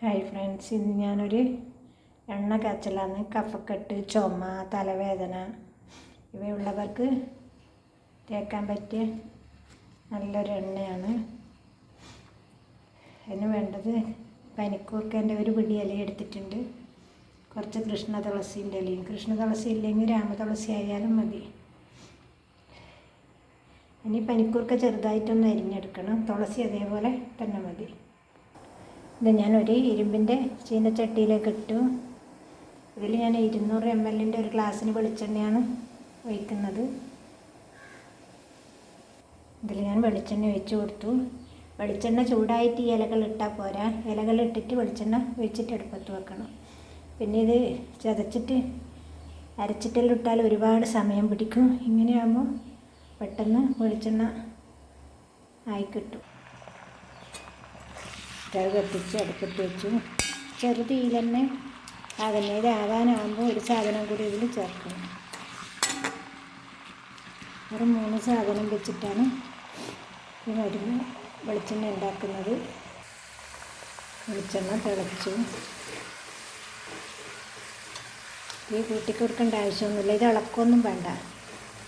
Hi friends ഇന്ന് ഞാനൊരു എണ്ണ കാച്ചലാണ് കഫക്കെട്ട് ചുമ തലവേദന ഇവയുള്ളവർക്ക് തേക്കാൻ പറ്റിയ നല്ലൊരു എണ്ണയാണ്. അതിന് വേണ്ടത് പനിക്കൂർക്കന്റെ ഒരു പിടി ഇല എടുത്തിട്ടുണ്ട്. കുറച്ച് കൃഷ്ണ തുളസീന്റെ ഇലയും. കൃഷ്ണ തുളസി ഇല്ലെങ്കിൽ രാമതുളസി ആയാലും മതി. ഇനി പനിക്കൂർക്ക ചെറുതായിട്ടൊന്ന് അരിഞ്ഞെടുക്കണം. തുളസി അതേപോലെ തന്നെ മതി. ഇത് ഞാൻ ഒരു ഇരുമ്പിന്റെ ചീനച്ചട്ടിയിലേക്ക് ഇട്ടു. ഇതിൽ ഞാൻ ഇരുന്നൂറ് എം എല്ലിന്റെ ഒരു ഗ്ലാസ്സിന് വെളിച്ചെണ്ണയാണ് ഒഴിക്കുന്നത്. ഇതിൽ ഞാൻ വെളിച്ചെണ്ണ ഒഴിച്ചു കൊടുത്തു. വെളിച്ചെണ്ണ ചൂടായിട്ട് ഈ ഇലകൾ ഇട്ടാൽ പോരാ. ഇലകൾ ഇട്ടിട്ട് വെളിച്ചെണ്ണ ഒഴിച്ചിട്ട് അടുപ്പത്ത് വെക്കണം. പിന്നെ ഇത് ചതച്ചിട്ട് അരച്ചിട്ടെല്ലാം ഇട്ടാൽ ഒരുപാട് സമയം പിടിക്കും. ഇങ്ങനെയാകുമ്പോൾ പെട്ടെന്ന് വെളിച്ചെണ്ണ ആയി കിട്ടും. സ്റ്റവ് കത്തിച്ച് അടുപ്പത്ത് വെച്ചു. ചെറുതീയിൽ തന്നെ അതിനേത് ആവാനാകുമ്പോൾ ഒരു സാധനം കൂടി ഇതിൽ ചേർക്കണം. ഒരു മൂന്ന് സാധനം വെച്ചിട്ടാണ് ഈ മരുന്ന് വെളിച്ചെണ്ണ ഉണ്ടാക്കുന്നത്. വെളിച്ചെണ്ണ തിളച്ചു ഈ കൂട്ടി കൊടുക്കേണ്ട ആവശ്യമൊന്നുമില്ല. ഇത് ഇളക്കൊന്നും വേണ്ട.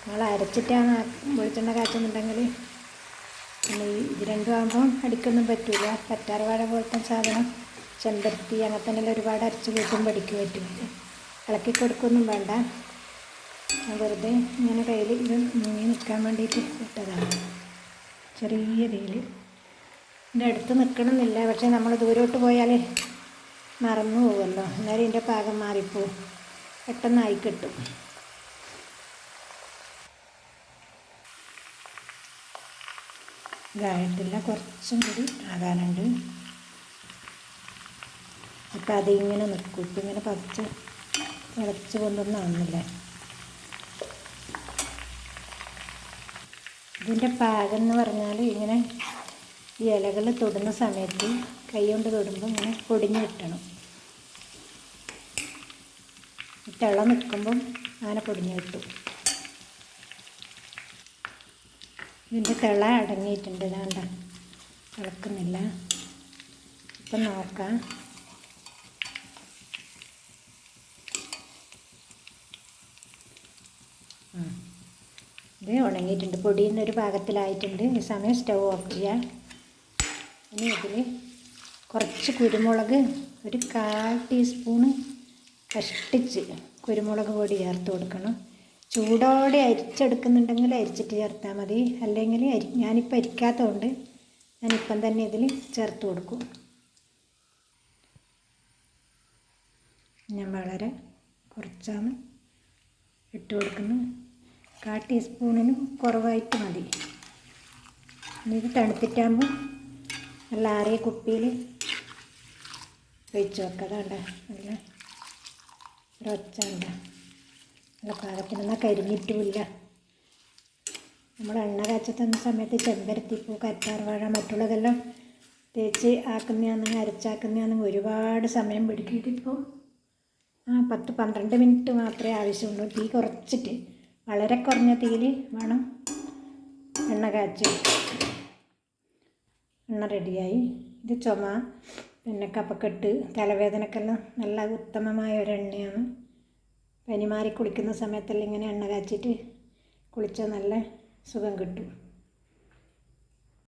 നമ്മൾ അരച്ചിട്ടാണ് വെളിച്ചെണ്ണ കാച്ചുന്നുണ്ടെങ്കിൽ പിന്നെ ഈ ഇത് രണ്ടും ആകുമ്പോൾ അടിക്കൊന്നും പറ്റില്ല പറ്റാറ് വാഴ പോലത്തെ സാധനം ചെമ്പരത്തി അങ്ങനെ തന്നെ ഒരുപാട് അരച്ച് കൂട്ടുമ്പോൾ പഠിക്കും പറ്റില്ല ഇളക്കി കൊടുക്കൊന്നും വേണ്ട. വെറുതെ ഇങ്ങനെ കയ്യിൽ ഇത് മുങ്ങി നിൽക്കാൻ വേണ്ടിയിട്ട് ഇട്ടതാണ്. ചെറിയ രീതിയിൽ ഇതിന്റെ അടുത്ത് നിൽക്കണമെന്നില്ല പക്ഷേ നമ്മൾ ദൂരോട്ട് പോയാൽ മറന്നു പോകുമല്ലോ അന്നേരം ഇതിന്റെ പാകം മാറിപ്പോവും. പെട്ടെന്നായി കിട്ടും. ഇതായിട്ടില്ല കുറച്ചും കൂടി ആകാനുണ്ട് അപ്പം അതിങ്ങനെ നിൽക്കും. ഇപ്പം ഇങ്ങനെ പതിച്ച് തിളച്ച് കൊണ്ടൊന്നും ആവുന്നില്ല ഇതിന്റെ പാകം എന്ന് പറഞ്ഞാൽ ഇങ്ങനെ ഈ ഇലകൾ തൊടുന്ന സമയത്ത് കൈ കൊണ്ട് തൊടുമ്പോൾ ഇങ്ങനെ പൊടിഞ്ഞ് കിട്ടണം. തിള നിൽക്കുമ്പം അങ്ങനെ പൊടിഞ്ഞ് കിട്ടും. ഇതിന്റെ തിള അടങ്ങിയിട്ടുണ്ട്. വേണ്ട തിളക്കുന്നില്ല. ഇപ്പം നോക്കാം. ഇത് ഉണങ്ങിയിട്ടുണ്ട്. പൊടിയുന്ന ഒരു പാകത്തിലായിട്ടുണ്ട്. ഈ സമയം സ്റ്റവ് ഓഫ് ചെയ്യാം. ഇനി ഇതിൽ കുറച്ച് കുരുമുളക് ഒരു കാൽ ടീസ്പൂണ് കഷ്ടിച്ച് കുരുമുളക് പൊടി ചേർത്ത് കൊടുക്കണം. ചൂടോടെ അരിച്ചെടുക്കുന്നുണ്ടെങ്കിൽ അരിച്ചിട്ട് ചേർത്താൽ മതി. അല്ലെങ്കിൽ അരി ഞാനിപ്പോൾ അരിക്കാത്തതുകൊണ്ട് ഞാനിപ്പം തന്നെ ഇതിൽ ചേർത്ത് കൊടുക്കും. ഞാൻ വളരെ കുറച്ചാണ് ഇട്ട് കൊടുക്കുന്നത് കാ ടീസ്പൂണിനും കുറവായിട്ട് മതി. ഇത് തണുത്തിട്ടാകുമ്പോൾ നല്ല ആറിയ കുപ്പിയിൽ ഒഴിച്ച് വെക്കതാണ്ട നല്ല ഒരൊച്ച നല്ല പാകത്തിനൊന്നും കരിഞ്ഞിട്ടുമില്ല. നമ്മൾ എണ്ണ കാച്ചത്തുന്ന തന്ന സമയത്ത് ചെമ്പരത്തിപ്പൂ കറ്റാർവാഴ മറ്റുള്ളതെല്ലാം തേച്ച് ആക്കുന്നതാണെങ്കിൽ അരച്ചാക്കുന്നതാണെങ്കിൽ ഒരുപാട് സമയം പിടിക്കിയിട്ടിപ്പോൾ ആ പത്ത് പന്ത്രണ്ട് മിനിറ്റ് മാത്രമേ ആവശ്യമുള്ളൂ. തീ കുറച്ചിട്ട് വളരെ കുറഞ്ഞ തീയിൽ വേണം എണ്ണ കാച്ചി. എണ്ണ റെഡിയായി. ഇത് ചുമ പിന്നെ കപ്പക്കെട്ട് തലവേദനക്കെല്ലാം നല്ല ഉത്തമമായ ഒരു എണ്ണയാണ്. പനി മാറി കുളിക്കുന്ന സമയത്തെല്ലാം ഇങ്ങനെ എണ്ണ കാച്ചിട്ട് കുളിച്ചാൽ നല്ല സുഖം കിട്ടും.